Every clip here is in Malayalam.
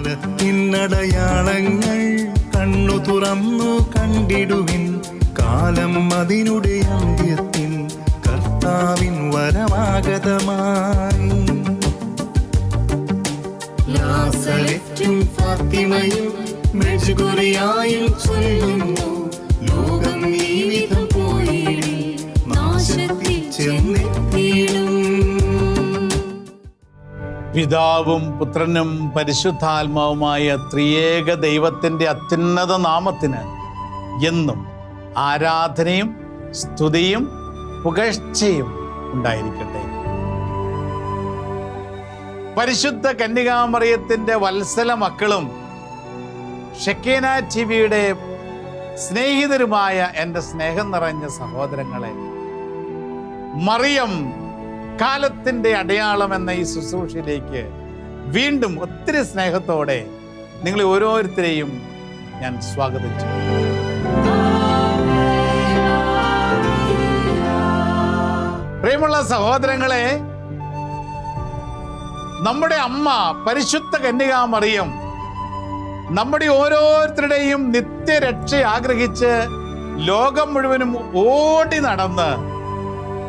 കാലത്തിനടയാളങ്ങൾ കണ്ണു തുറന്നു കണ്ടിടുവിൻ. കാലം അതിനുടെ അന്ത്യത്തിൻ കർത്താവിൻ വരമാഗതമായി ലാസലറ്റും ഫാത്തിമയും മെഴുകുറിയായും ചൊല്ലുന്നു. ലോകം ഈ വിധം പോയിടി നാശത്തിൽ ചെന്നെത്തിയിടും പിതാവും പുത്രനും പരിശുദ്ധാത്മാവുമായ ത്രിയേക ദൈവത്തിന്റെ അത്യുന്നത നാമത്തിന് എന്നും ആരാധനയും സ്തുതിയും പുകഴ്ചയും ഉണ്ടായിരിക്കട്ടെ. പരിശുദ്ധ കന്യകാമറിയത്തിന്റെ വത്സല മക്കളും ഷെക്കേന ടി വിയുടെ സ്നേഹിതരുമായ എന്റെ സ്നേഹം നിറഞ്ഞ സഹോദരങ്ങളെ മറിയം കാലത്തിന്റെ അടയാളം എന്ന ഈ ശുശ്രൂഷയിലേക്ക് വീണ്ടും ഒത്തിരി സ്നേഹത്തോടെ നിങ്ങളെ ഓരോരുത്തരെയും ഞാൻ സ്വാഗതം ചെയ്യും പ്രിയമുള്ള സഹോദരങ്ങളെ നമ്മുടെ അമ്മ പരിശുദ്ധ കന്യകാമറിയം നമ്മുടെ ഓരോരുത്തരുടെയും നിത്യരക്ഷ ആഗ്രഹിച്ച് ലോകം മുഴുവനും ഓടി നടന്ന്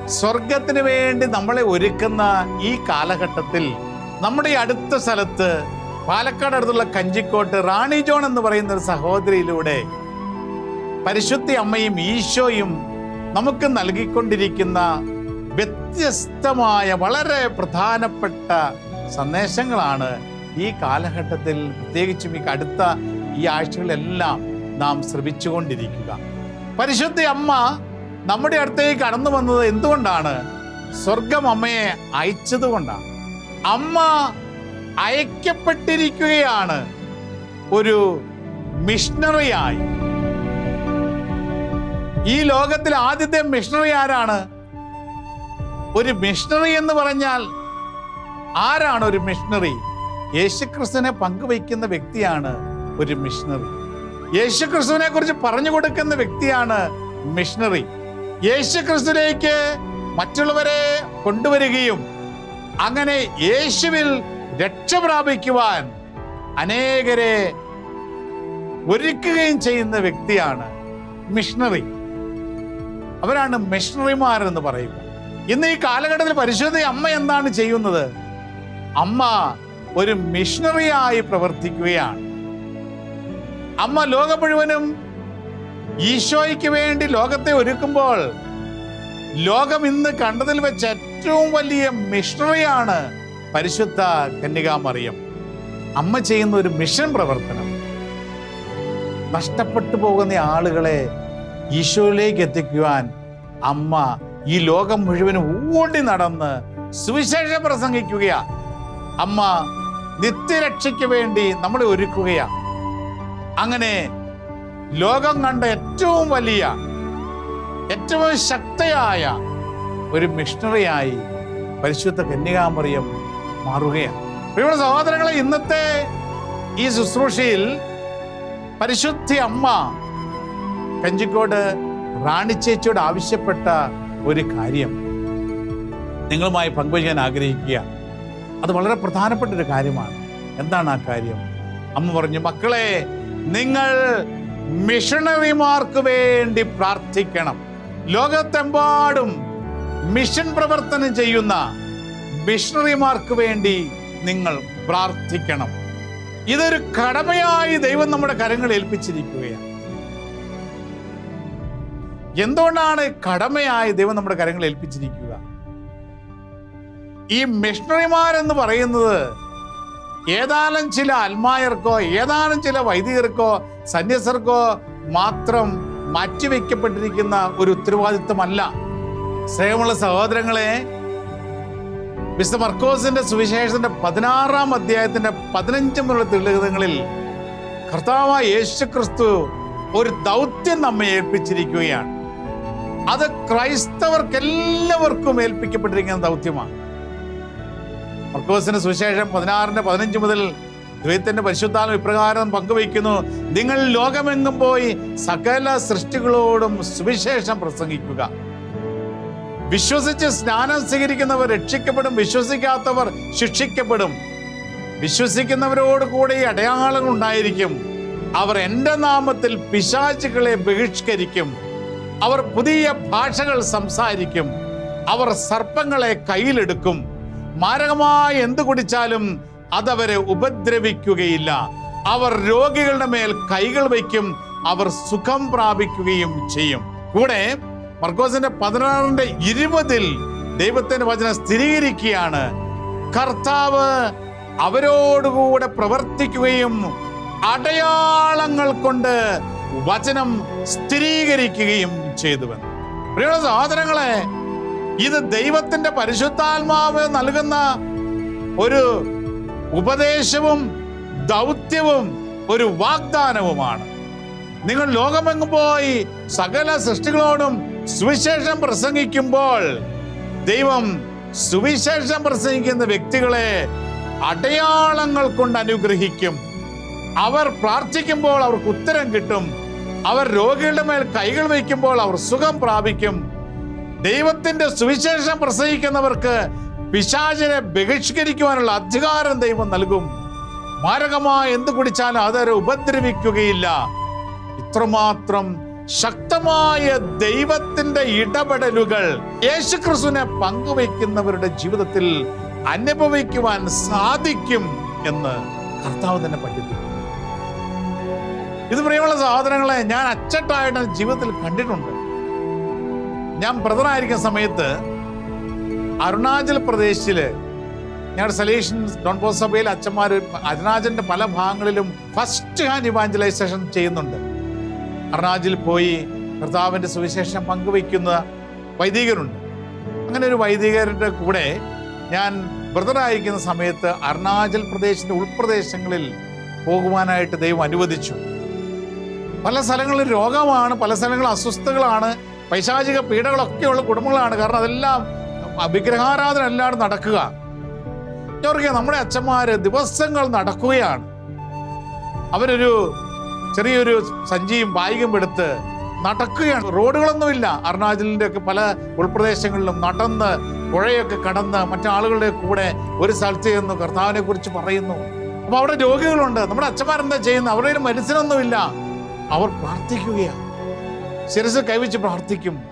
സ്വർഗത്തിന് വേണ്ടി നമ്മളെ ഒരുക്കുന്ന ഈ കാലഘട്ടത്തിൽ നമ്മുടെ ഈ അടുത്ത സ്ഥലത്ത് പാലക്കാട് അടുത്തുള്ള കഞ്ചിക്കോട്ട് റാണി ജോൺ എന്ന് പറയുന്ന ഒരു സഹോദരിയിലൂടെ പരിശുദ്ധി അമ്മയും ഈശോയും നമുക്ക് നൽകിക്കൊണ്ടിരിക്കുന്ന വ്യത്യസ്തമായ വളരെ പ്രധാനപ്പെട്ട സന്ദേശങ്ങളാണ് ഈ കാലഘട്ടത്തിൽ പ്രത്യേകിച്ചും ഈ അടുത്ത ഈ ആഴ്ചകളിലെല്ലാം നാം ശ്രമിച്ചുകൊണ്ടിരിക്കുക. പരിശുദ്ധി അമ്മ നമ്മുടെ അടുത്തേക്ക് കടന്നു വന്നത് എന്തുകൊണ്ടാണ്? സ്വർഗം അമ്മയെ അയച്ചത് കൊണ്ടാണ്. അമ്മ അയക്കപ്പെട്ടിരിക്കുകയാണ് ഒരു മിഷണറിയായി ഈ ലോകത്തിൽ ആദ്യത്തെ മിഷണറി ആരാണ്? ഒരു മിഷണറി എന്ന് പറഞ്ഞാൽ ആരാണ് ഒരു മിഷണറി യേശുക്രിസ്തുവിനെ പങ്കുവയ്ക്കുന്ന വ്യക്തിയാണ് ഒരു മിഷണറി യേശുക്രിസ്തുവിനെ കുറിച്ച് പറഞ്ഞു കൊടുക്കുന്ന വ്യക്തിയാണ് മിഷണറി യേശുക്രിസ്തുവിലേക്ക് മറ്റുള്ളവരെ കൊണ്ടുവരികയും അങ്ങനെ യേശുവിൽ രക്ഷ പ്രാപിക്കുവാൻ അനേകരെ ഒരുക്കുകയും ചെയ്യുന്ന വ്യക്തിയാണ് മിഷണറി. അവരാണ് മിഷണറിമാർ എന്ന് പറയുക ഇന്ന് ഈ കാലഘട്ടത്തിൽ പരിശുദ്ധ അമ്മ എന്താണ് ചെയ്യുന്നത്? അമ്മ ഒരു മിഷണറിയായി പ്രവർത്തിക്കുകയാണ്. അമ്മ ലോകം മുഴുവനും ഈശോയ്ക്ക് വേണ്ടി ലോകത്തെ ഒരുക്കുമ്പോൾ ലോകം ഇന്ന് കണ്ടതിൽ വെച്ച് ഏറ്റവും വലിയ മിഷണറിയാണ് പരിശുദ്ധ കന്യകാമറിയം. അമ്മ ചെയ്യുന്ന ഒരു മിഷൻ പ്രവർത്തനം. നഷ്ടപ്പെട്ടു പോകുന്ന ആളുകളെ ഈശോയിലേക്ക് എത്തിക്കുവാൻ അമ്മ ഈ ലോകം മുഴുവനും ഓടി നടന്ന് സുവിശേഷം പ്രസംഗിക്കുകയാ. അമ്മ നിത്യരക്ഷയ്ക്ക് വേണ്ടി നമ്മളെ ഒരുക്കുകയാ. അങ്ങനെ ലോകം കണ്ട ഏറ്റവും വലിയ ഏറ്റവും ശക്തയായ ഒരു മിഷണറിയായി പരിശുദ്ധ കന്യകാമറിയം മാറുകയാണ്. ഇവിടെ സഹോദരങ്ങളെ ഇന്നത്തെ ഈ ശുശ്രൂഷയിൽ പരിശുദ്ധി അമ്മ കഞ്ചിക്കോട് റാണിച്ചേച്ചിയോട് ആവശ്യപ്പെട്ട ഒരു കാര്യം നിങ്ങളുമായി പങ്കുവയ്ക്കാൻ ആഗ്രഹിക്കുക അത് വളരെ പ്രധാനപ്പെട്ട ഒരു കാര്യമാണ്. എന്താണ് ആ കാര്യം? അമ്മ പറഞ്ഞു മക്കളെ നിങ്ങൾ മിഷണറിമാർക്ക് വേണ്ടി പ്രാർത്ഥിക്കണം. ലോകത്തെമ്പാടും മിഷൻ പ്രവർത്തനം ചെയ്യുന്ന മിഷണറിമാർക്ക് വേണ്ടി നിങ്ങൾ പ്രാർത്ഥിക്കണം. ഇതൊരു കടമയായി ദൈവം നമ്മുടെ കരങ്ങൾ ഏൽപ്പിച്ചിരിക്കുകയാണ്. എന്തുകൊണ്ടാണ് കടമയായി ദൈവം നമ്മുടെ കരങ്ങൾ ഏൽപ്പിച്ചിരിക്കുക? ഈ മിഷണറിമാരെന്ന് പറയുന്നത് ഏതാനും ചില അൽമായർക്കോ ഏതാനും ചില വൈദികർക്കോ സന്യസർക്കോ മാത്രം മാറ്റിവെക്കപ്പെട്ടിരിക്കുന്ന ഒരു ഉത്തരവാദിത്വമല്ല. സ്നേഹമുള്ള സഹോദരങ്ങളെ വിശുദ്ധ മർക്കോസിന്റെ സുവിശേഷത്തിന്റെ പതിനാറാം അധ്യായത്തിന്റെ പതിനഞ്ച് മുതലുള്ള തെളിവുകളിൽ കർത്താവായ യേശു ക്രിസ്തു ഒരു ദൗത്യം നമ്മെ ഏൽപ്പിച്ചിരിക്കുകയാണ്. അത് ക്രൈസ്തവർക്ക് എല്ലാവർക്കും ഏൽപ്പിക്കപ്പെട്ടിരിക്കുന്ന ദൗത്യമാണ്. മർക്കോസിന്റെ സുവിശേഷം പതിനാറിന്റെ പതിനഞ്ച് മുതൽ ദ്വൈത്തിന്റെ പരിശുദ്ധാത്മ ഇപ്രകാരം പങ്കുവയ്ക്കുന്നു. നിങ്ങൾ ലോകമെങ്ങും പോയി സകല സൃഷ്ടികളോടും സുവിശേഷം പ്രസംഗിക്കുക. വിശ്വസിച്ച് സ്നാനം സ്വീകരിക്കുന്നവർ രക്ഷിക്കപ്പെടും. വിശ്വസിക്കാത്തവർ ശിക്ഷിക്കപ്പെടും. വിശ്വസിക്കുന്നവരോട് കൂടെ ഈ അടയാളങ്ങൾ ഉണ്ടായിരിക്കും. അവർ എന്റെ നാമത്തിൽ പിശാചുകളെ ബഹിഷ്കരിക്കും. അവർ പുതിയ ഭാഷകൾ സംസാരിക്കും. അവർ സർപ്പങ്ങളെ കയ്യിലെടുക്കും. മാരകമായ എന്ത് കുടിച്ചാലും അതവരെ ഉപദ്രവിക്കുകയില്ല. അവർ രോഗികളുടെ മേൽ കൈകൾ വയ്ക്കും അവർ സുഖം പ്രാപിക്കുകയും ചെയ്യും. കൂടെ മർക്കോസിന്റെ പതിനാറിന്റെ ഇരുപതിൽ ദൈവത്തിന്റെ വചനം സ്ഥിരീകരിക്കുകയാണ്. കർത്താവ് അവരോടുകൂടെ പ്രവർത്തിക്കുകയും അടയാളങ്ങൾ കൊണ്ട് വചനം സ്ഥിരീകരിക്കുകയും ചെയ്തുവെന്ന്. പ്രിയ സഹോദരങ്ങളെ ഇത് ദൈവത്തിന്റെ പരിശുദ്ധാത്മാവ് നൽകുന്ന ഒരു ഉപദേശവും ദൗത്യവും ഒരു വാഗ്ദാനവുമാണ്. നിങ്ങൾ ലോകമെങ്ങും പോയി സകല സൃഷ്ടികളോടും സുവിശേഷം പ്രസംഗിക്കുമ്പോൾ ദൈവം സുവിശേഷം പ്രസംഗിക്കുന്ന വ്യക്തികളെ അടയാളങ്ങൾ കൊണ്ട് അനുഗ്രഹിക്കും. അവർ പ്രാർത്ഥിക്കുമ്പോൾ അവർക്ക് ഉത്തരം കിട്ടും. അവർ രോഗികളുടെ മേൽ കൈകൾ വയ്ക്കുമ്പോൾ അവർ സുഖം പ്രാപിക്കും. ദൈവത്തിന്റെ സുവിശേഷം പ്രസംഗിക്കുന്നവർക്ക് പിശാചിനെ ബഹിഷ്കരിക്കുവാനുള്ള അധികാരം ദൈവം നൽകും. മാരകമായ എന്ത് കുടിച്ചാലും അതൊരു ഉപദ്രവിക്കുകയില്ല. ഇത്രമാത്രം ശക്തമായ ദൈവത്തിന്റെ ഇടപെടലുകൾ യേശുക്രിസ്തുവിനെ പങ്കുവയ്ക്കുന്നവരുടെ ജീവിതത്തിൽ അനുഭവിക്കുവാൻ സാധിക്കും എന്ന് കർത്താവ് തന്നെ പഠിപ്പിക്കും ഇത് പ്രിയമുള്ള സഹോദരങ്ങളെ ഞാൻ അച്ചട്ടായിട്ട് ജീവിതത്തിൽ കണ്ടിട്ടുണ്ട്. ഞാൻ ബ്രദറായിരിക്കുന്ന സമയത്ത് അരുണാചൽ പ്രദേശിൽ ഞങ്ങളുടെ സലേഷൻ ഡോൺ ബോസ് സഭയിൽ അച്ഛന്മാർ അരുണാചലിന്റെ പല ഭാഗങ്ങളിലും ഫസ്റ്റ് ഹാൻഡ് ഇവാഞ്ചലൈസേഷൻ ചെയ്യുന്നുണ്ട്. അരുണാചലിൽ പോയി കർത്താവിന്റെ സുവിശേഷം പങ്കുവയ്ക്കുന്ന വൈദികരുണ്ട്. അങ്ങനെ ഒരു വൈദികരുടെ കൂടെ ഞാൻ ബ്രദറായിരിക്കുന്ന സമയത്ത് അരുണാചൽ പ്രദേശിന്റെ ഉൾപ്രദേശങ്ങളിൽ പോകുവാനായിട്ട് ദൈവം അനുവദിച്ചു. പല സ്ഥലങ്ങളിൽ രോഗമാണ് പല സ്ഥലങ്ങളിൽ അസ്വസ്ഥകളാണ് പൈശാചിക പീഡകളൊക്കെയുള്ള കുടുംബങ്ങളാണ്. കാരണം അതെല്ലാം വിഗ്രഹാരാധന അല്ലാതെ നടക്കുക. ചോർക്കുക നമ്മുടെ അച്ഛന്മാര് ദിവസങ്ങൾ നടക്കുകയാണ്. അവരൊരു ചെറിയൊരു സഞ്ചിയും ബായികും എടുത്ത് നടക്കുകയാണ്. റോഡുകളൊന്നുമില്ല. അരുണാചലിന്റെ ഒക്കെ പല ഉൾപ്രദേശങ്ങളിലും നടന്ന് പുഴയൊക്കെ കടന്ന് മറ്റാളുകളുടെ കൂടെ ഒരു സ്ഥലത്ത് ചെന്ന് കർത്താവിനെ കുറിച്ച് പറയുന്നു. അപ്പൊ അവിടെ രോഗികളുണ്ട്. നമ്മുടെ അച്ഛന്മാരെന്താ ചെയ്യുന്നത്? അവരുടെ ഒരു മനുഷ്യനൊന്നുമില്ല അവർ പ്രാർത്ഥിക്കുകയാണ്. ശിരസ് കൈവച്ച് പ്രാർത്ഥിക്കും.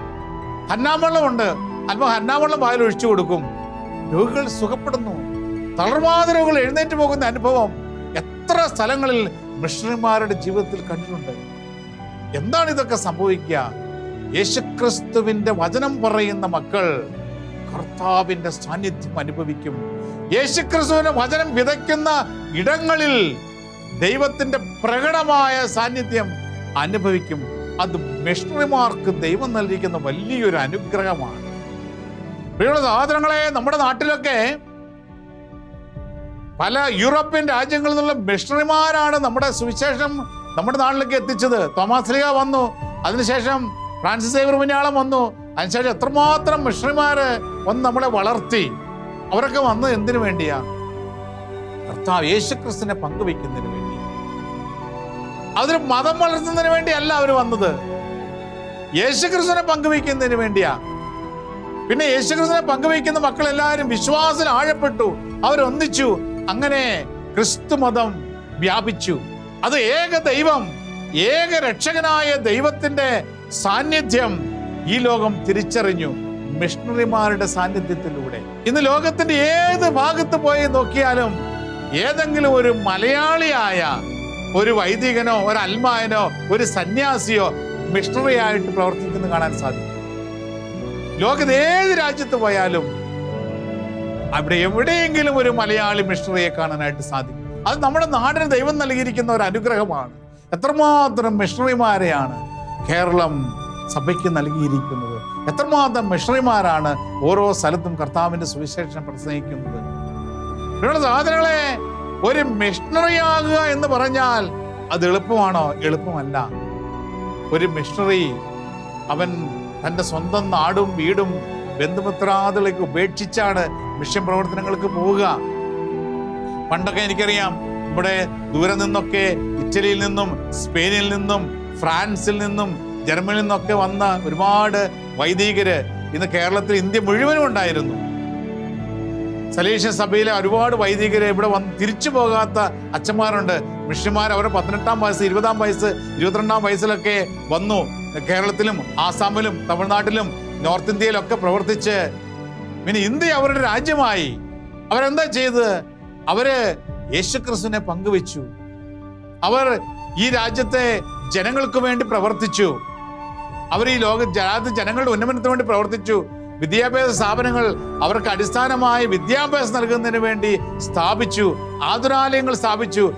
ഹന്നാവെള്ളമുണ്ട് അല്പം അന്നാവെള്ളം വായിൽ ഒഴിച്ചു കൊടുക്കും. രോഗികൾ സുഖപ്പെടുന്നു. തളർവാദ രോഗികൾ എഴുന്നേറ്റ് പോകുന്ന അനുഭവം എത്ര സ്ഥലങ്ങളിൽ മിഷണറിമാരുടെ ജീവിതത്തിൽ കണ്ടിട്ടുണ്ട്. എന്താണ് ഇതൊക്കെ സംഭവിക്കുക? യേശുക്രിസ്തുവിന്റെ വചനം പറയുന്ന മക്കൾ കർത്താവിന്റെ സാന്നിധ്യം അനുഭവിക്കും. യേശുക്രിസ്തുവിന്റെ വചനം വിതയ്ക്കുന്ന ഇടങ്ങളിൽ ദൈവത്തിന്റെ പ്രകടമായ സാന്നിധ്യം അനുഭവിക്കും. അത് മിഷണറിമാർക്ക് ദൈവം നൽകിക്കുന്ന വലിയൊരു അനുഗ്രഹമാണ്. പ്രിയമുള്ള സഹോദരങ്ങളെ നമ്മുടെ നാട്ടിലൊക്കെ പല യൂറോപ്യൻ രാജ്യങ്ങളിൽ നിന്നുള്ള മിഷണറിമാരാണ് നമ്മുടെ സുവിശേഷം നമ്മുടെ നാട്ടിലേക്ക് എത്തിച്ചത്. തോമസ് ലീഗ വന്നു. അതിനുശേഷം ഫ്രാൻസിസ് സേവർ പുണ്യാളം വന്നു. അതിനുശേഷം എത്രമാത്രം മിഷണറിമാര് വന്ന് നമ്മളെ വളർത്തി. അവരൊക്കെ വന്ന് എന്തിനു വേണ്ടിയാ? കർത്താവ് യേശുക്രിസ്തുവിനെ പങ്കുവെക്കുന്നതിന് വേണ്ടി. അതൊരു മതം വളർത്തുന്നതിന് വേണ്ടിയല്ല അവർ വന്നത്. യേശുക്രിസ്തുവിനെ പങ്കുവെക്കുന്നതിന് വേണ്ടിയാ. പിന്നെ യേശുക്രിസ്തുവിനെ പങ്കുവയ്ക്കുന്ന മക്കളെല്ലാവരും വിശ്വാസത്തിൽ ആഴപ്പെട്ടു. അവരൊന്നിച്ചു. അങ്ങനെ ക്രിസ്തുമതം വ്യാപിച്ചു. അത് ഏക ദൈവം ഏക രക്ഷകനായ ദൈവത്തിന്റെ സാന്നിധ്യം ഈ ലോകം തിരിച്ചറിഞ്ഞു മിഷണറിമാരുടെ സാന്നിധ്യത്തിലൂടെ. ഇന്ന് ലോകത്തിന്റെ ഏത് ഭാഗത്ത് പോയി നോക്കിയാലും ഏതെങ്കിലും ഒരു മലയാളിയായ ഒരു വൈദികനോ ഒരു അൽമായനോ ഒരു സന്യാസിയോ മിഷണറിയായിട്ട് പ്രവർത്തിക്കുന്നു കാണാൻ സാധിക്കും. ലോകത്ത് ഏത് രാജ്യത്ത് പോയാലും അവിടെ എവിടെയെങ്കിലും ഒരു മലയാളി മിഷണറിയെ കാണാനായിട്ട് സാധിക്കും. അത് നമ്മുടെ നാടിന് ദൈവം നൽകിയിരിക്കുന്ന ഒരു അനുഗ്രഹമാണ്. എത്രമാത്രം മിഷണറിമാരെയാണ് കേരളം സഭയ്ക്ക് നൽകിയിരിക്കുന്നത്. എത്രമാത്രം മിഷണറിമാരാണ് ഓരോ സ്ഥലത്തും കർത്താവിന്റെ സുവിശേഷം പ്രസംഗിക്കുന്നത്. നിങ്ങളുടെ സാധനങ്ങളെ ഒരു മിഷണറി ആകുക എന്ന് പറഞ്ഞാൽ അത് എളുപ്പമാണോ? എളുപ്പമല്ല. ഒരു മിഷണറി അവൻ തന്റെ സ്വന്തം നാടും വീടും ബന്ധുമിത്രാദികളൊക്കെ ഉപേക്ഷിച്ചാണ് മിഷൻ പ്രവർത്തനങ്ങൾക്ക് പോവുക. പണ്ടൊക്കെ എനിക്കറിയാം ഇവിടെ ദൂരെ നിന്നൊക്കെ ഇറ്റലിയിൽ നിന്നും സ്പെയിനിൽ നിന്നും ഫ്രാൻസിൽ നിന്നും ജർമ്മനിയിൽ നിന്നൊക്കെ വന്ന ഒരുപാട് വൈദികര് ഇന്ന് കേരളത്തിൽ ഇന്ത്യ മുഴുവനും ഉണ്ടായിരുന്നു. സലേഷ്യ സഭയിലെ ഒരുപാട് വൈദികര് ഇവിടെ വന്ന് തിരിച്ചു പോകാത്ത അച്ഛന്മാരുണ്ട്. മിഷന്മാർ അവരുടെ പതിനെട്ടാം വയസ്സ് ഇരുപതാം വയസ്സ് ഇരുപത്തിരണ്ടാം വയസ്സിലൊക്കെ വന്നു. കേരളത്തിലും ആസാമിലും തമിഴ്നാട്ടിലും നോർത്ത് ഇന്ത്യയിലൊക്കെ പ്രവർത്തിച്ച് പിന്നെ ഇന്ത്യ അവരുടെ രാജ്യമായി. അവരെന്താ ചെയ്തത് അവർ യേശുക്രിസ്തുവിനെ പങ്കുവെച്ചു. അവർ ഈ രാജ്യത്തെ ജനങ്ങൾക്ക് വേണ്ടി പ്രവർത്തിച്ചു. അവർ ഈ ലോക ജനങ്ങളുടെ ഉന്നമനത്തിന് വേണ്ടി പ്രവർത്തിച്ചു. വിദ്യാഭ്യാസ സ്ഥാപനങ്ങൾ അവർക്ക് അടിസ്ഥാനമായ വിദ്യാഭ്യാസം നൽകുന്നതിന് വേണ്ടി സ്ഥാപിച്ചു. ആതുരാലയങ്ങൾ സ്ഥാപിച്ചു.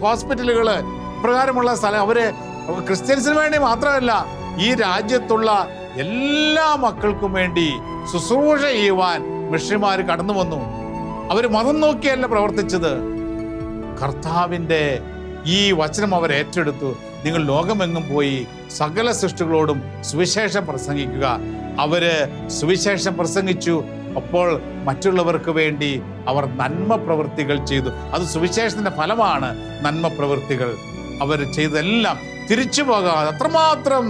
ഹോസ്പിറ്റലുകൾ ഇപ്രകാരമുള്ള സ്ഥലം അവർ ക്രിസ്ത്യൻസിന് വേണ്ടി മാത്രമല്ല ഈ രാജ്യത്തുള്ള എല്ലാ മക്കൾക്കും വേണ്ടി ശുശ്രൂഷ ചെയ്യുവാൻ മിഷന്മാർ കടന്നു വന്നു. അവർ മതം നോക്കിയല്ല പ്രവർത്തിച്ചത്. കർത്താവിന്റെ ഈ വചനം അവർ ഏറ്റെടുത്തു. നിങ്ങൾ ലോകമെങ്ങും പോയി സകല സൃഷ്ടികളോടും സുവിശേഷം പ്രസംഗിക്കുക. അവർ സുവിശേഷം പ്രസംഗിച്ചു. അപ്പോൾ മറ്റുള്ളവർക്ക് വേണ്ടി അവർ നന്മ പ്രവൃത്തികൾ ചെയ്തു. അത് സുവിശേഷത്തിന്റെ ഫലമാണ് നന്മ പ്രവൃത്തികൾ. അവർ ചെയ്തെല്ലാം തിരിച്ചു പോകാതെ അത്രമാത്രം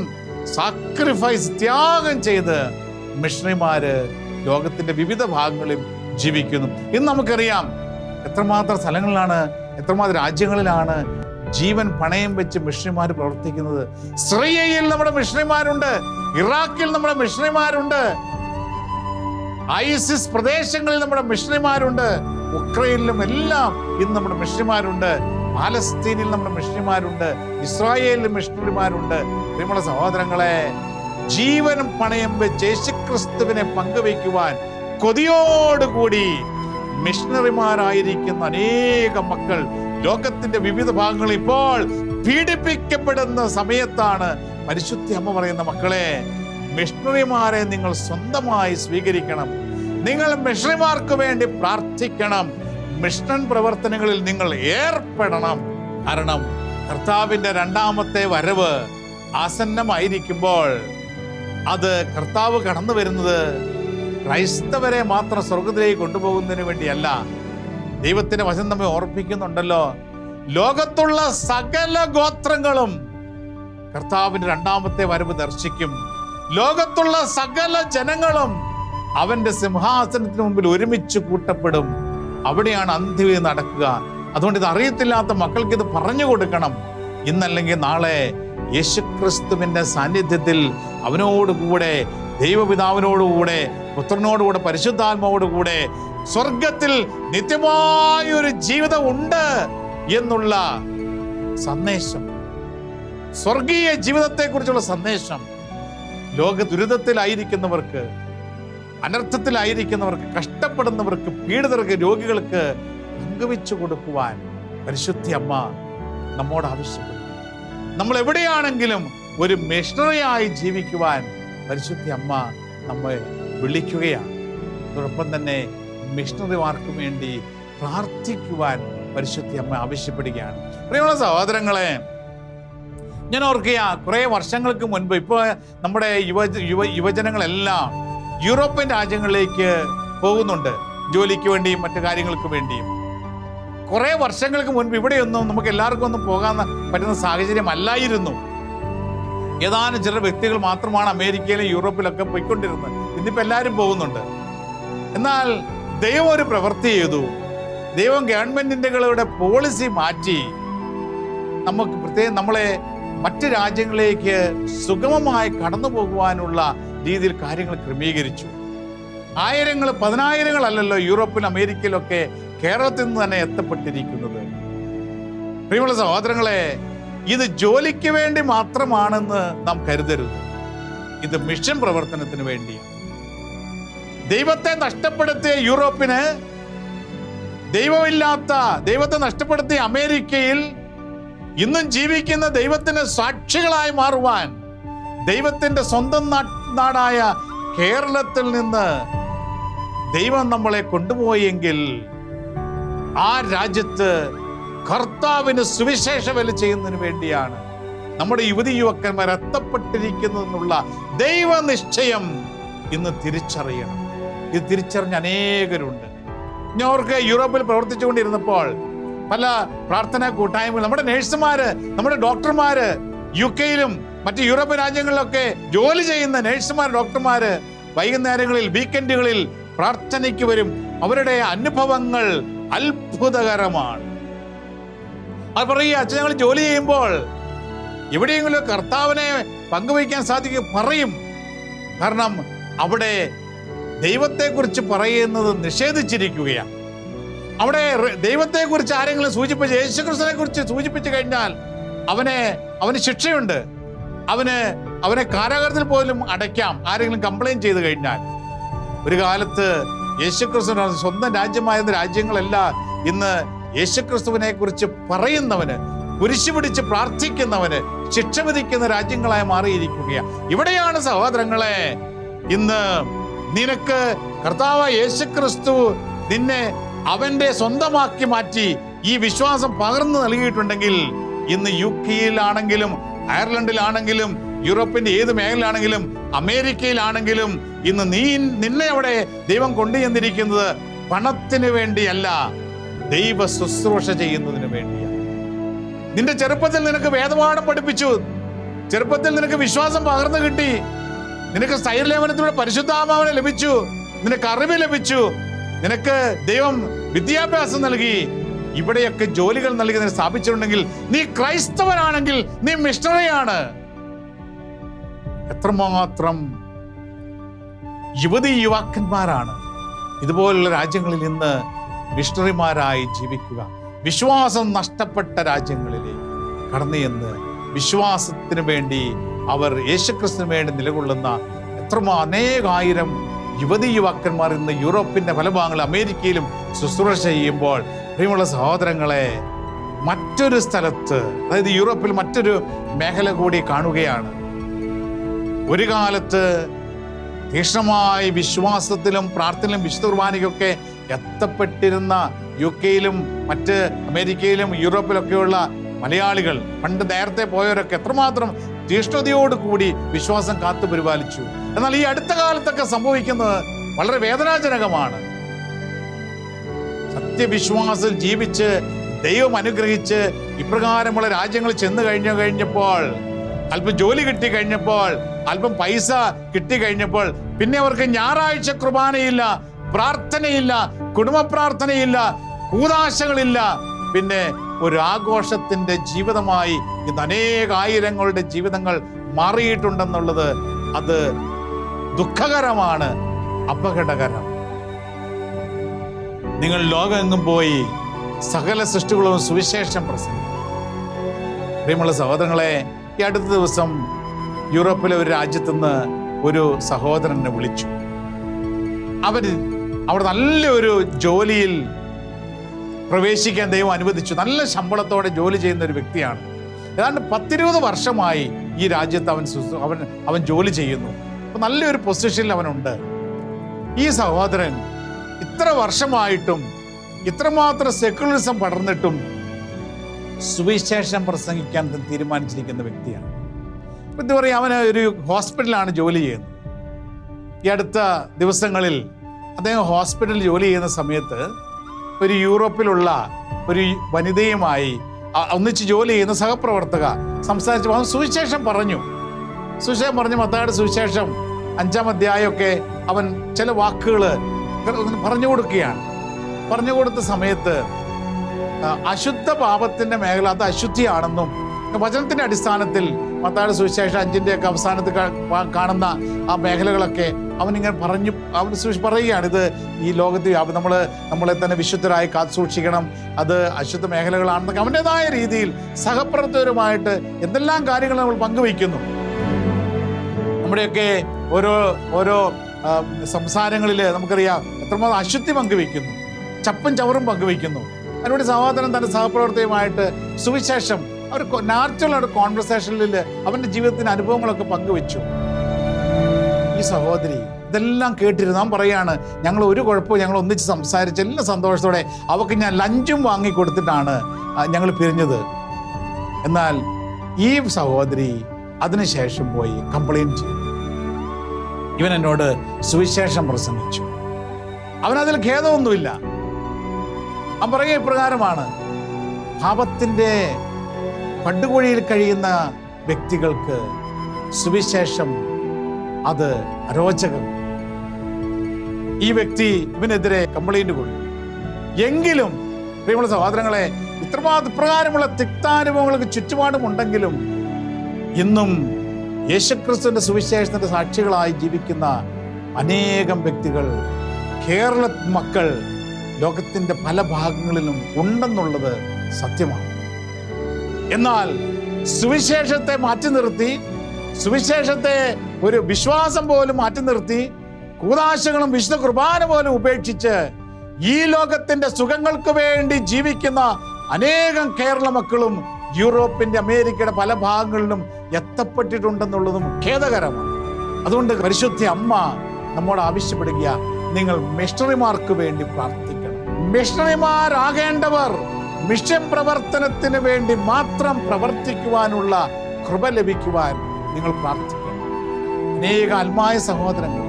സാക്രിഫൈസ് ത്യാഗം ചെയ്ത് മിഷണറിമാര് ലോകത്തിന്റെ വിവിധ ഭാഗങ്ങളിൽ ജീവിക്കുന്നു. ഇന്ന് നമുക്കറിയാം എത്രമാത്രം സ്ഥലങ്ങളിലാണ് എത്രമാത്രം രാജ്യങ്ങളിലാണ് ജീവൻ പണയം വെച്ച് മിഷണറിമാർ പ്രവർത്തിക്കുന്നത്. സിറിയയിൽ നമ്മുടെ മിഷണറിമാരുണ്ട് ഇറാഖിൽ നമ്മുടെ മിഷണറിമാരുണ്ട് ഐസിസ് പ്രദേശങ്ങളിൽ നമ്മുടെ മിഷണറിമാരുണ്ട് ഉക്രൈനിലും എല്ലാം ഇന്ന് നമ്മുടെ മിഷണറിമാരുണ്ട്. പാലസ്തീനിൽ നമ്മുടെ മിഷണറിമാരുണ്ട് ഇസ്രായേലിൽ മിഷണറിമാരുണ്ട്. നമ്മുടെ സഹോദരങ്ങളെ ജീവനും പണയം വെച്ച് യേശുക്രിസ്തുവിനെ പങ്കുവയ്ക്കുവാൻ കൊതിയോടുകൂടി മിഷണറിമാരായിരിക്കുന്ന അനേകം മക്കൾ ലോകത്തിന്റെ വിവിധ ഭാഗങ്ങൾ ഇപ്പോൾ പീഡിപ്പിക്കപ്പെടുന്ന സമയത്താണ് പരിശുദ്ധി അമ്മ പറയുന്ന മക്കളെ മിഷണറിമാരെ നിങ്ങൾ സ്വന്തമായി സ്വീകരിക്കണം. നിങ്ങൾ മിഷണറിമാർക്ക് വേണ്ടി പ്രാർത്ഥിക്കണം. മിഷൻ പ്രവർത്തനങ്ങളിൽ നിങ്ങൾ ഏർപ്പെടണം. കാരണം കർത്താവിന്റെ രണ്ടാമത്തെ വരവ് ആസന്നമായിരിക്കുമ്പോൾ അത് കർത്താവ് കടന്നു വരുന്നത് ക്രൈസ്തവരെ മാത്രം സ്വർഗത്തിലേക്ക് കൊണ്ടുപോകുന്നതിന് വേണ്ടിയല്ല. ദൈവത്തിന്റെ വചനം നമ്മെ ഓർപ്പിക്കുന്നുണ്ടല്ലോ. ലോകത്തുള്ള സകല ഗോത്രങ്ങളും കർത്താവിന്റെ രണ്ടാമത്തെ വരവ് ദർശിക്കും. ലോകത്തുള്ള സകല ജനങ്ങളും അവന്റെ സിംഹാസനത്തിന് മുമ്പിൽ ഒരുമിച്ച് കൂട്ടപ്പെടും. അവിടെയാണ് അന്ത്യവിധി നടക്കുക. അതുകൊണ്ട് ഇത് അറിയത്തില്ലാത്ത മക്കൾക്ക് ഇത് പറഞ്ഞു കൊടുക്കണം. ഇന്നല്ലെങ്കിൽ നാളെ യേശുക്രിസ്തുവിന്റെ സാന്നിധ്യത്തിൽ അവനോടുകൂടെ ദൈവപിതാവിനോടുകൂടെ പുത്രനോടുകൂടെ പരിശുദ്ധാത്മാവോടുകൂടെ സ്വർഗത്തിൽ നിത്യമായ ഒരു ജീവിതം ഉണ്ട് എന്നുള്ള സന്ദേശം. സ്വർഗീയ ജീവിതത്തെക്കുറിച്ചുള്ള സന്ദേശം. ലോക ദുരിതത്തിലായിരിക്കുന്നവർക്ക് അനർത്ഥത്തിലായിരിക്കുന്നവർക്ക് കഷ്ടപ്പെടുന്നവർക്ക് പീഡിതർക്ക് രോഗികൾക്ക് പങ്കുവെച്ചു കൊടുക്കുവാൻ പരിശുദ്ധി അമ്മ നമ്മോട് ആവശ്യപ്പെടുന്നു. നമ്മൾ എവിടെയാണെങ്കിലും ഒരു മിഷണറിയായി ജീവിക്കുവാൻ പരിശുദ്ധി അമ്മ നമ്മെ വിളിക്കുകയാണ്. അതോടൊപ്പം തന്നെ മിഷണറിമാർക്ക് വേണ്ടി പ്രാർത്ഥിക്കുവാൻ പരിശുദ്ധി അമ്മ ആവശ്യപ്പെടുകയാണ്. പ്രിയമുള്ള സഹോദരങ്ങളെ ഞാൻ ഓർക്കുക കുറേ വർഷങ്ങൾക്ക് മുൻപ് ഇപ്പോൾ നമ്മുടെ യുവ യുവ യുവജനങ്ങളെല്ലാം യൂറോപ്യൻ രാജ്യങ്ങളിലേക്ക് പോകുന്നുണ്ട്. ജോലിക്ക് വേണ്ടിയും മറ്റു കാര്യങ്ങൾക്ക് വേണ്ടിയും. കുറേ വർഷങ്ങൾക്ക് മുൻപ് ഇവിടെയൊന്നും നമുക്ക് എല്ലാവർക്കും ഒന്നും പോകാൻ പറ്റുന്ന സാഹചര്യം അല്ലായിരുന്നു ഏതാനും ചില വ്യക്തികൾ മാത്രമാണ് അമേരിക്കയിലും യൂറോപ്പിലൊക്കെ പോയിക്കൊണ്ടിരുന്നത്. ഇന്നിപ്പോൾ എല്ലാവരും പോകുന്നുണ്ട്. എന്നാൽ ദൈവം ഒരു പ്രവൃത്തി ചെയ്തു. ദൈവം ഗവൺമെന്റിന്റെ പോളിസി മാറ്റി. നമുക്ക് പ്രത്യേകം നമ്മളെ മറ്റ് രാജ്യങ്ങളിലേക്ക് സുഗമമായി കടന്നു പോകുവാനുള്ള രീതിയിൽ കാര്യങ്ങൾ ക്രമീകരിച്ചു. ആയിരങ്ങൾ പതിനായിരങ്ങളല്ലല്ലോ യൂറോപ്പിൽ അമേരിക്കയിലൊക്കെ കേരളത്തിൽ നിന്ന് തന്നെ എത്തപ്പെട്ടിരിക്കുന്നത്. പ്രിയമുള്ള സഹോദരങ്ങളെ ഇത് ജോലിക്ക് വേണ്ടി മാത്രമാണെന്ന് നാം കരുതരുത്. ഇത് മിഷൻ പ്രവർത്തനത്തിന് വേണ്ടി ദൈവത്തെ നഷ്ടപ്പെടുത്തിയ യൂറോപ്പിന് ദൈവമില്ലാത്ത ദൈവത്തെ നഷ്ടപ്പെടുത്തിയ അമേരിക്കയിൽ ഇന്നും ജീവിക്കുന്ന ദൈവത്തിന് സാക്ഷികളായി മാറുവാൻ ദൈവത്തിന്റെ സ്വന്തം നാ- നാടായ കേരളത്തിൽ നിന്ന് ദൈവം നമ്മളെ കൊണ്ടുപോയെങ്കിൽ ആ രാജ്യത്ത് കർത്താവിന് സുവിശേഷ വില ചെയ്യുന്നതിന് വേണ്ടിയാണ് നമ്മുടെ യുവതി യുവക്കന്മാർ എത്തപ്പെട്ടിരിക്കുന്നതെന്നുള്ള ദൈവനിശ്ചയം ഇന്ന് തിരിച്ചറിയണം. ഇത് തിരിച്ചറിഞ്ഞ അനേകരുണ്ട്. ഞാൻ അവർക്ക് യൂറോപ്പിൽ പ്രവർത്തിച്ചുകൊണ്ടിരുന്നപ്പോൾ പല പ്രാർത്ഥനാ കൂട്ടായ്മകൾ നമ്മുടെ നഴ്സുമാര് നമ്മുടെ ഡോക്ടർമാര് യു കെയിലും മറ്റ് യൂറോപ്യൻ രാജ്യങ്ങളിലൊക്കെ ജോലി ചെയ്യുന്ന നഴ്സുമാർ ഡോക്ടർമാര് വൈകുന്നേരങ്ങളിൽ വീക്കെൻഡുകളിൽ പ്രാർത്ഥനയ്ക്ക് വരും. അവരുടെ അനുഭവങ്ങൾ അത്ഭുതകരമാണ്. അത് പറയുക അച്ഛൻ ഞങ്ങൾ ജോലി ചെയ്യുമ്പോൾ എവിടെയെങ്കിലും കർത്താവിനെ പങ്കുവയ്ക്കാൻ സാധിക്കും പറയും. കാരണം അവിടെ ദൈവത്തെക്കുറിച്ച് പറയുന്നത് നിഷേധിച്ചിരിക്കുകയാണ്. അവിടെ ദൈവത്തെക്കുറിച്ച് ആരെങ്കിലും സൂചിപ്പിച്ച് യേശുക്രിസ്തുവിനെ കുറിച്ച് സൂചിപ്പിച്ചു കഴിഞ്ഞാൽ അവനെ അവന് ശിക്ഷയുണ്ട്. അവന് അവനെ കാരാഗ്രഹത്തിൽ പോലും അടയ്ക്കാം. ആരെങ്കിലും കംപ്ലൈന്റ് ചെയ്ത് കഴിഞ്ഞാൽ. ഒരു കാലത്ത് യേശുക്രിസ്തുവിന് സ്വന്തം രാജ്യമായിരുന്ന രാജ്യങ്ങളെല്ലാം ഇന്ന് യേശുക്രിസ്തുവിനെ കുറിച്ച് പറയുന്നവന് കുരിശു പിടിച്ച് പ്രാർത്ഥിക്കുന്നവന് ശിക്ഷ വിധിക്കുന്ന രാജ്യങ്ങളായി മാറിയിരിക്കുകയാണ് ഇവിടെയാണ് സഹോദരങ്ങളെ ഇന്ന് നിനക്ക് കർത്താവ് യേശുക്രിസ്തു നിന്നെ അവന്റെ സ്വന്തമാക്കി മാറ്റി ഈ വിശ്വാസം പകർന്നു നൽകിയിട്ടുണ്ടെങ്കിൽ ഇന്ന് യു കെയിലാണെങ്കിലും അയർലൻഡിലാണെങ്കിലും യൂറോപ്പിന്റെ ഏത് മേഖലയിലാണെങ്കിലും അമേരിക്കയിലാണെങ്കിലും ഇന്ന് നീ നിന്നെ അവിടെ ദൈവം കൊണ്ടുചെന്നിരിക്കുന്നത് പണത്തിന് വേണ്ടിയല്ല ദൈവ ശുശ്രൂഷ ചെയ്യുന്നതിന് വേണ്ടിയാണ്. നിന്റെ ചെറുപ്പത്തിൽ നിനക്ക് വേദപാഠം പഠിപ്പിച്ചു. ചെറുപ്പത്തിൽ നിനക്ക് വിശ്വാസം പകർന്നു കിട്ടി. നിനക്ക് സ്ഥൈര്യലേപനത്തിലൂടെ പരിശുദ്ധാമാവനെ ലഭിച്ചു. നിനക്ക് അറിവ് ലഭിച്ചു. നിനക്ക് ദൈവം വിദ്യാഭ്യാസം നൽകി. ഇവിടെയൊക്കെ ജോലികൾ നൽകി നിനക്ക് സ്ഥാപിച്ചിട്ടുണ്ടെങ്കിൽ നീ ക്രൈസ്തവനാണെങ്കിൽ നീ മിഷണറിയാണ്. എത്രമാത്രം യുവതി യുവാക്കന്മാരാണ്. ഇതുപോലുള്ള രാജ്യങ്ങളിൽ ഇന്ന് മിഷണറിമാരായി ജീവിക്കുക. വിശ്വാസം നഷ്ടപ്പെട്ട രാജ്യങ്ങളിലേക്ക് കടന്നു ചെന്ന് വിശ്വാസത്തിന് വേണ്ടി അവർ യേശുക്രിസ്തുവിന് വേണ്ടി നിലകൊള്ളുന്ന എത്ര അനേകായിരം യുവതി യുവാക്കന്മാർ ഇന്ന് യൂറോപ്പിന്റെ പല ഭാഗങ്ങളിൽ അമേരിക്കയിലും ശുശ്രൂഷ ചെയ്യുമ്പോൾ പ്രിയമുള്ള സഹോദരങ്ങളെ മറ്റൊരു സ്ഥലത്ത് അതായത് യൂറോപ്പിൽ മറ്റൊരു മേഖല കൂടി കാണുകയാണ്. ഒരു കാലത്ത് തീക്ഷണമായി വിശ്വാസത്തിലും പ്രാർത്ഥനയിലും വിശുദ്ധ കുർബാനയ്ക്കൊക്കെ എത്തപ്പെട്ടിരുന്ന യു കെയിലും മറ്റ് അമേരിക്കയിലും യൂറോപ്പിലൊക്കെയുള്ള മലയാളികൾ പണ്ട് നേരത്തെ പോയവരൊക്കെ എത്രമാത്രം തീഷ്ണതയോട് കൂടി വിശ്വാസം കാത്തു പരിപാലിച്ചു എന്നാൽ ഈ അടുത്ത കാലത്തൊക്കെ സംഭവിക്കുന്നത് വളരെ വേദനാജനകമാണ്. സത്യവിശ്വാസത്തിൽ ജീവിച്ച് ദൈവം അനുഗ്രഹിച്ച് ഇപ്രകാരമുള്ള രാജ്യങ്ങൾ ചെന്ന് കഴിഞ്ഞു കഴിഞ്ഞപ്പോൾ അല്പം ജോലി കിട്ടി കഴിഞ്ഞപ്പോൾ അല്പം പൈസ കിട്ടി കഴിഞ്ഞപ്പോൾ പിന്നെ അവർക്ക് ഞായറാഴ്ച കുർബാനയില്ല പ്രാർത്ഥനയില്ല കുടുംബ പ്രാർത്ഥനയില്ല കൂതാശകളില്ല. പിന്നെ ഒരു ആഘോഷത്തിന്റെ ജീവിതമായി ഇന്ന് അനേകായിരങ്ങളുടെ ജീവിതങ്ങൾ മാറിയിട്ടുണ്ടെന്നുള്ളത് അത് ദുഃഖകരമാണ് അപകടകരം. നിങ്ങൾ ലോകമെങ്ങും പോയി സകല സൃഷ്ടികളും സുവിശേഷം പ്രസംഗിക്കും. പ്രിയമുള്ള സഹോദരങ്ങളെ ഈ അടുത്ത ദിവസം യൂറോപ്പിലെ ഒരു രാജ്യത്തുനിന്ന് ഒരു സഹോദരനെ വിളിച്ചു. അവർ അവിടെ നല്ലൊരു ജോലിയിൽ പ്രവേശിക്കാൻ ദൈവം അനുവദിച്ചു. നല്ല ശമ്പളത്തോടെ ജോലി ചെയ്യുന്ന ഒരു വ്യക്തിയാണ്. ഏതാണ്ട് പത്തിരുപത് വർഷമായി ഈ രാജ്യത്ത് അവൻ അവൻ അവൻ ജോലി ചെയ്യുന്നു. അപ്പം നല്ലൊരു പൊസിഷനിൽ അവനുണ്ട്. ഈ സഹോദരൻ ഇത്ര വർഷമായിട്ടും ഇത്രമാത്രം സെക്യുലറിസം പടർന്നിട്ടും സുവിശേഷം പ്രസംഗിക്കാൻ തീരുമാനിച്ചിരിക്കുന്ന വ്യക്തിയാണ്. ഇത് പറയുക അവന് ഒരു ഹോസ്പിറ്റലാണ് ജോലി ചെയ്യുന്നത്. ഈ അടുത്ത ദിവസങ്ങളിൽ അദ്ദേഹം ഹോസ്പിറ്റലിൽ ജോലി ചെയ്യുന്ന സമയത്ത് ഒരു യൂറോപ്പിലുള്ള ഒരു വനിതയുമായി ഒന്നിച്ച് ജോലി ചെയ്യുന്ന സഹപ്രവർത്തക സംസാരിച്ചു. അവൻ സുവിശേഷം പറഞ്ഞു. സുവിശേഷം പറഞ്ഞു മത്തായുടെ സുവിശേഷം അഞ്ചാം അധ്യായമൊക്കെ അവൻ ചില വാക്കുകൾ പറഞ്ഞു കൊടുക്കുകയാണ്. പറഞ്ഞു കൊടുത്ത സമയത്ത് അശുദ്ധ പാപത്തിന്റെ മേഖല അത് അശുദ്ധിയാണെന്നും വചനത്തിന്റെ അടിസ്ഥാനത്തിൽ മത്തായുടെ സുവിശേഷം അഞ്ചിന്റെ ഒക്കെ അവസാനത്ത് കാണുന്ന ആ മേഖലകളൊക്കെ അവനിങ്ങനെ പറഞ്ഞു അവൻ പറയുകയാണ്. ഇത് ഈ ലോകത്ത് വ്യാപ നമ്മൾ നമ്മളെ തന്നെ വിശുദ്ധരായി കാത്തു സൂക്ഷിക്കണം. അത് അശുദ്ധ മേഖലകളാണെന്നൊക്കെ അവന്റെതായ രീതിയിൽ സഹപ്രവർത്തകരുമായിട്ട് എന്തെല്ലാം കാര്യങ്ങൾ നമ്മൾ പങ്കുവയ്ക്കുന്നു. നമ്മുടെയൊക്കെ ഓരോ ഓരോ സംസാരങ്ങളിൽ നമുക്കറിയാം എത്രമാത്രം അശുദ്ധി പങ്കുവയ്ക്കുന്നു. ചപ്പൻ ചവറും പങ്കുവയ്ക്കുന്നു. അതിലൂടെ സഹോദരൻ തന്റെ സഹപ്രവർത്തകയുമായിട്ട് സുവിശേഷം അവർ നാച്ചുറൽ ഒരു കോൺവെർസേഷനിൽ അവന്റെ ജീവിതത്തിന്റെ അനുഭവങ്ങളൊക്കെ പങ്കുവെച്ചു. ഈ സഹോദരി ഇതെല്ലാം കേട്ടിരുന്നു. അവൻ പറയാണ് ഞങ്ങൾ ഒരു കുഴപ്പവും ഞങ്ങൾ ഒന്നിച്ച് സംസാരിച്ച് എല്ലാ സന്തോഷത്തോടെ അവക്ക് ഞാൻ ലഞ്ചും വാങ്ങി കൊടുത്തിട്ടാണ് ഞങ്ങൾ പിരിഞ്ഞത്. എന്നാൽ ഈ സഹോദരി അതിനുശേഷം പോയി കംപ്ലൈന്റ് ചെയ്തു. ഇവൻ എന്നോട് സുവിശേഷം പ്രസംഗിച്ചു. അവനതിൽ ഖേദമൊന്നുമില്ല. അവൻ പറയുക ഇപ്രകാരമാണ്. പാപത്തിന്റെ പണ്ടുകുഴിയിൽ കഴിയുന്ന വ്യക്തികൾക്ക് സുവിശേഷം അത് അരോചകം ഈ വ്യക്തി ഇവനെതിരെ കംപ്ലൈന്റ് കൊടുത്തു. എങ്കിലും പ്രിയമുള്ള സഹോദരങ്ങളെ ഇത്രമാത്രം ഇപ്രകാരമുള്ള തിക്താനുഭവങ്ങൾക്ക് ചുറ്റുപാടുമുണ്ടെങ്കിലും ഇന്നും യേശുക്രിസ്തുവിന്റെ സുവിശേഷത്തിന്റെ സാക്ഷികളായി ജീവിക്കുന്ന അനേകം വ്യക്തികൾ കേരള മക്കൾ ലോകത്തിന്റെ പല ഭാഗങ്ങളിലും ഉണ്ടെന്നുള്ളത് സത്യമാണ്. എന്നാൽ സുവിശേഷത്തെ മാറ്റി നിർത്തി സുവിശേഷത്തെ ഒരു വിശ്വാസം പോലും മാറ്റി നിർത്തി കൂതാശകളും വിശുദ്ധ കുർബാന പോലും ഉപേക്ഷിച്ച് ഈ ലോകത്തിന്റെ സുഖങ്ങൾക്ക് വേണ്ടി ജീവിക്കുന്ന അനേകം കേരള മക്കളും യൂറോപ്പിന്റെ അമേരിക്കയുടെ പല ഭാഗങ്ങളിലും എത്തപ്പെട്ടിട്ടുണ്ടെന്നുള്ളതും ഖേദകരമാണ്. അതുകൊണ്ട് പരിശുദ്ധ അമ്മ നമ്മോട് ആവശ്യപ്പെടുക നിങ്ങൾ മിഷണറിമാർക്ക് വേണ്ടി പ്രാർത്ഥിക്കണം. മിഷണറിമാരാകേണ്ടവർ മിഷൻ പ്രവർത്തനത്തിന് വേണ്ടി മാത്രം പ്രവർത്തിക്കുവാനുള്ള കൃപ ലഭിക്കുവാൻ നിങ്ങൾ പ്രാർത്ഥിക്കണം. അനേക ആത്മായ സഹോദരങ്ങൾ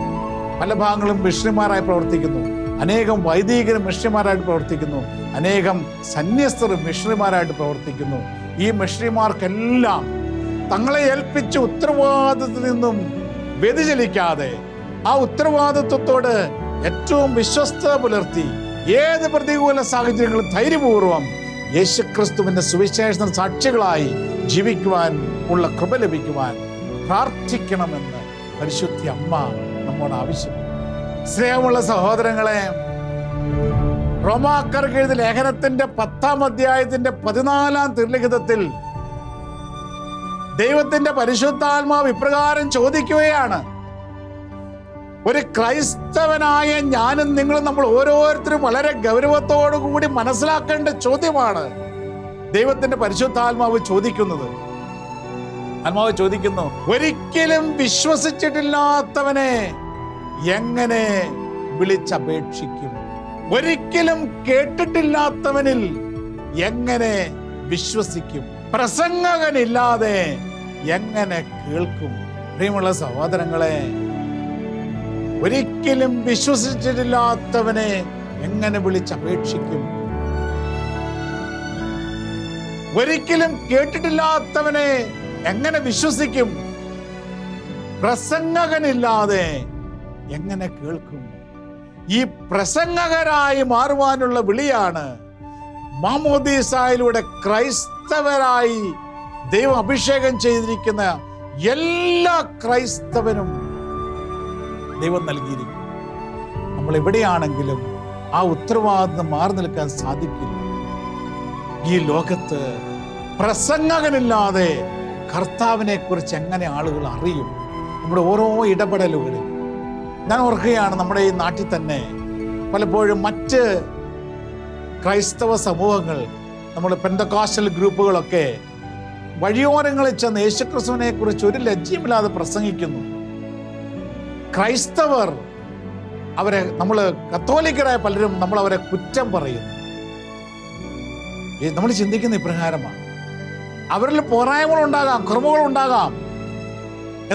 പല ഭാഗങ്ങളും മിഷണറിമാരായി പ്രവർത്തിക്കുന്നു. അനേകം വൈദികരും മിഷണറിമാരായിട്ട് പ്രവർത്തിക്കുന്നു. അനേകം സന്യസ്തർ മിഷണറിമാരായിട്ട് പ്രവർത്തിക്കുന്നു. ഈ മിഷണറിമാർക്കെല്ലാം തങ്ങളെ ഏൽപ്പിച്ച ഉത്തരവാദിത്തത്തിൽ നിന്നും വ്യതിചലിക്കാതെ ആ ഉത്തരവാദിത്വത്തോട് ഏറ്റവും വിശ്വസ്ത പുലർത്തി ഏത് പ്രതികൂല സാഹചര്യങ്ങളും ധൈര്യപൂർവം യേശുക്രിസ്തുവിന്റെ സുവിശേഷ സാക്ഷികളായി ജീവിക്കുവാൻ ഉള്ള കൃപ ലഭിക്കുവാൻ പ്രാർത്ഥിക്കണമെന്ന് പരിശുദ്ധി അമ്മ നമ്മോട് ആവശ്യപ്പെട്ടു. സ്നേഹമുള്ള സഹോദരങ്ങളെ റോമാക്കർക്ക് എഴുതിയ ലേഖനത്തിന്റെ പത്താം അധ്യായത്തിന്റെ പതിനാലാം തിരുലിഖിതത്തിൽ ദൈവത്തിന്റെ പരിശുദ്ധാത്മാവ് ഇപ്രകാരം ചോദിക്കുകയാണ്. ഒരു ക്രൈസ്തവനായ ഞാനും നിങ്ങളും നമ്മൾ ഓരോരുത്തരും വളരെ ഗൗരവത്തോടു കൂടി മനസ്സിലാക്കേണ്ട ചോദ്യമാണ്. ദൈവത്തിന്റെ പരിശുദ്ധാത്മാവ് ചോദിക്കുന്നത്. ആത്മാവ് ചോദിക്കുന്നു ഒരിക്കലും വിശ്വസിച്ചിട്ടില്ലാത്തവനെ എങ്ങനെ വിളിച്ചപേക്ഷിക്കും? ഒരിക്കലും കേട്ടിട്ടില്ലാത്തവനിൽ എങ്ങനെ വിശ്വസിക്കും? പ്രസംഗകനില്ലാതെ എങ്ങനെ കേൾക്കും? പ്രിയമുള്ള സഹോദരങ്ങളെ ഒരിക്കലും വിശ്വസിച്ചിട്ടില്ലാത്തവനെ എങ്ങനെ വിളിച്ചപേക്ഷിക്കും? ഒരിക്കലും കേട്ടിട്ടില്ലാത്തവനെ എങ്ങനെ വിശ്വസിക്കും? പ്രസംഗകനില്ലാതെ എങ്ങനെ കേൾക്കും? ഈ പ്രസംഗകരായി മാറുവാനുള്ള വിളിയാണ് മാമോദീസായിലൂടെ ക്രൈസ്തവരായി ദൈവം അഭിഷേകം ചെയ്തിരിക്കുന്ന എല്ലാ ക്രൈസ്തവനും ദൈവം നൽകിയിരിക്കും നമ്മൾ എവിടെയാണെങ്കിലും ആ ഉത്തരവാദിത്തം മാറി നിൽക്കാൻ സാധിക്കില്ല. ഈ ലോകത്ത് പ്രസംഗകനില്ലാതെ കർത്താവിനെ കുറിച്ച് എങ്ങനെ ആളുകൾ അറിയും? നമ്മുടെ ഓരോ ഇടപെടലുകളിൽ ഞാൻ ഓർക്കുകയാണ് നമ്മുടെ ഈ നാട്ടിൽ തന്നെ പലപ്പോഴും മറ്റ് ക്രൈസ്തവ സമൂഹങ്ങൾ നമ്മൾ പെന്തകാശൽ ഗ്രൂപ്പുകളൊക്കെ വഴിയോരങ്ങളിൽ ചെന്ന് യേശുക്രിസ്തുവിനെ കുറിച്ച് ഒരു ലജ്ജയുമില്ലാതെ പ്രസംഗിക്കുന്നു. ക്രൈസ്തവർ അവരെ നമ്മൾ കത്തോലിക്കരായ പലരും നമ്മൾ അവരെ കുറ്റം പറയുന്നു നമ്മൾ ചിന്തിക്കുന്ന ഇപ്രകാരമാണ്. അവരിൽ പോരായ്മകൾ ഉണ്ടാകാം കുറവുകൾ ഉണ്ടാകാം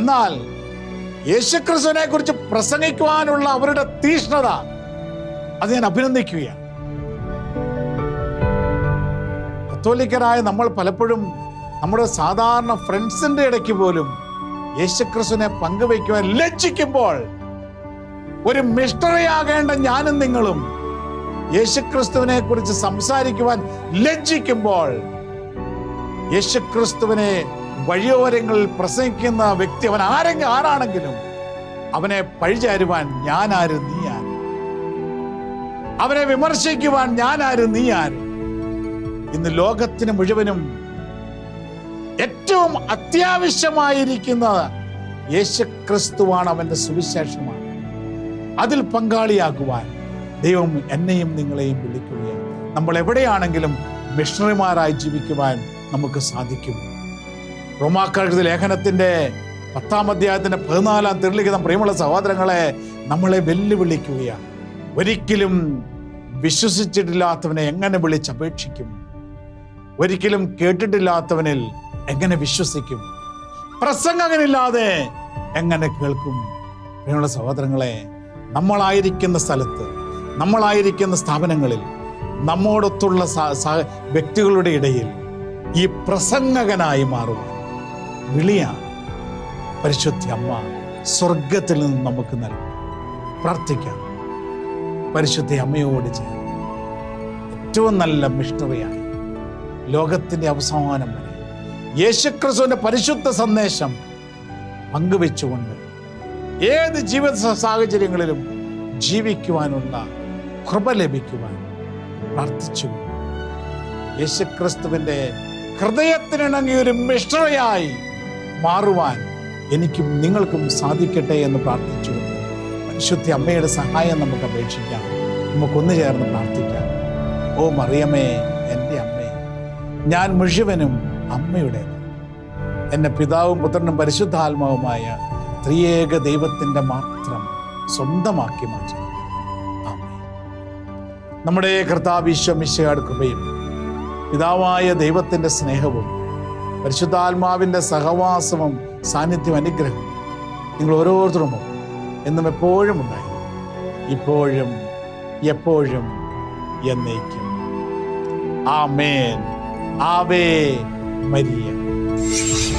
എന്നാൽ യേശുക്രിസ്തുവിനെ കുറിച്ച് പ്രസംഗിക്കുവാനുള്ള അവരുടെ തീഷ്ണത അത് ഞാൻ അഭിനന്ദിക്കുകയാണ്. കത്തോലിക്കരായ നമ്മൾ പലപ്പോഴും നമ്മുടെ സാധാരണ ഫ്രണ്ട്സിന്റെ ഇടയ്ക്ക് പോലും യേശുക്രിസ്തുവിനെ പങ്കുവയ്ക്കുവാൻ ലജ്ജിക്കുമ്പോൾ ഒരു മിസ്റ്ററിയാകേണ്ട ഞാനും നിങ്ങളും യേശുക്രിസ്തുവിനെ കുറിച്ച് സംസാരിക്കുവാൻ ലജ്ജിക്കുമ്പോൾ യേശുക്രിസ്തുവിനെ വഴിയോരങ്ങളിൽ പ്രസംഗിക്കുന്ന വ്യക്തി അവൻ ആരെങ്കിലും ആരാണെങ്കിലും അവനെ പഴിചാരുവാൻ ഞാൻ നീ ആര് അവനെ വിമർശിക്കുവാൻ ഞാൻ നീ ആര് ഇന്ന് ലോകത്തിന് മുഴുവനും ഏറ്റവും അത്യാവശ്യമായിരിക്കുന്നത് യേശുക്രിസ്തുവാണ് അവന്റെ സുവിശേഷമാണ്. അതിൽ പങ്കാളിയാക്കുവാൻ ദൈവം എന്നെയും നിങ്ങളെയും വിളിക്കുകയാണ്. നമ്മൾ എവിടെയാണെങ്കിലും മിഷണറിമാരായി ജീവിക്കുവാൻ നമുക്ക് സാധിക്കും. റോമാക്കഴുത ലേഖനത്തിന്റെ പത്താം അധ്യായത്തിന്റെ പതിനാലാം തിരുലിഖിതം പ്രിയമുള്ള സഹോദരങ്ങളെ നമ്മളെ വെല്ലുവിളിക്കുകയാണ്. ഒരിക്കലും വിശ്വസിച്ചിട്ടില്ലാത്തവനെ എങ്ങനെ വിളിച്ചപേക്ഷിക്കും? ഒരിക്കലും കേട്ടിട്ടില്ലാത്തവനിൽ എങ്ങനെ വിശ്വസിക്കും? പ്രസംഗകനില്ലാതെ എങ്ങനെ കേൾക്കും? പ്രിയമുള്ള സഹോദരങ്ങളെ നമ്മളായിരിക്കുന്ന സ്ഥലത്ത് നമ്മളായിരിക്കുന്ന സ്ഥാപനങ്ങളിൽ നമ്മോടൊത്തുള്ള വ്യക്തികളുടെ ഇടയിൽ ഈ പ്രസംഗകനായി മാറുക വിളിയാണ് പരിശുദ്ധി അമ്മ സ്വർഗത്തിൽ നിന്ന് നമുക്ക് നൽകും. പ്രാർത്ഥിക്കാം. പരിശുദ്ധി അമ്മയോട് ചേർന്ന്. ഏറ്റവും നല്ല മിഷണറിയായി ലോകത്തിന്റെ അവസാനം വരെ യേശുക്രിസ്തുവിന്റെ പരിശുദ്ധ സന്ദേശം പങ്കുവെച്ചുകൊണ്ട് ഏത് ജീവിത സാഹചര്യങ്ങളിലും ജീവിക്കുവാനുള്ള കൃപ ലഭിക്കുവാൻ പ്രാർത്ഥിച്ചു യേശുക്രിസ്തുവിന്റെ ഹൃദയത്തിനിണങ്ങിയ ഒരു മിശ്രയായി മാറുവാൻ എനിക്കും നിങ്ങൾക്കും സാധിക്കട്ടെ എന്ന് പ്രാർത്ഥിച്ചു പരിശുദ്ധ അമ്മയുടെ സഹായം നമുക്ക് അപേക്ഷിക്കാം. നമുക്കൊന്നു ചേർന്ന് പ്രാർത്ഥിക്കാം. ഓ മറിയമേ എന്റെ അമ്മേ ഞാൻ മുഴുവനും അമ്മയുടെ എന്നെ പിതാവും പുത്രനും പരിശുദ്ധാത്മാവുമായ ത്രിയേക ദൈവത്തിന്റെ മാത്രം സ്വന്തമാക്കി മാറ്റുന്നു നമ്മുടെ കർത്താവിശ്വമിശയുടെ കൃപയും പിതാവായ ദൈവത്തിന്റെ സ്നേഹവും പരിശുദ്ധാത്മാവിന്റെ സഹവാസവും സാന്നിധ്യം അനുഗ്രഹവും നിങ്ങൾ ഓരോരുത്തരും എന്നും എപ്പോഴും ഉണ്ടായി. ഇപ്പോഴും എപ്പോഴും എന്നേക്കും. ആമേൻ. ആവേ Maria.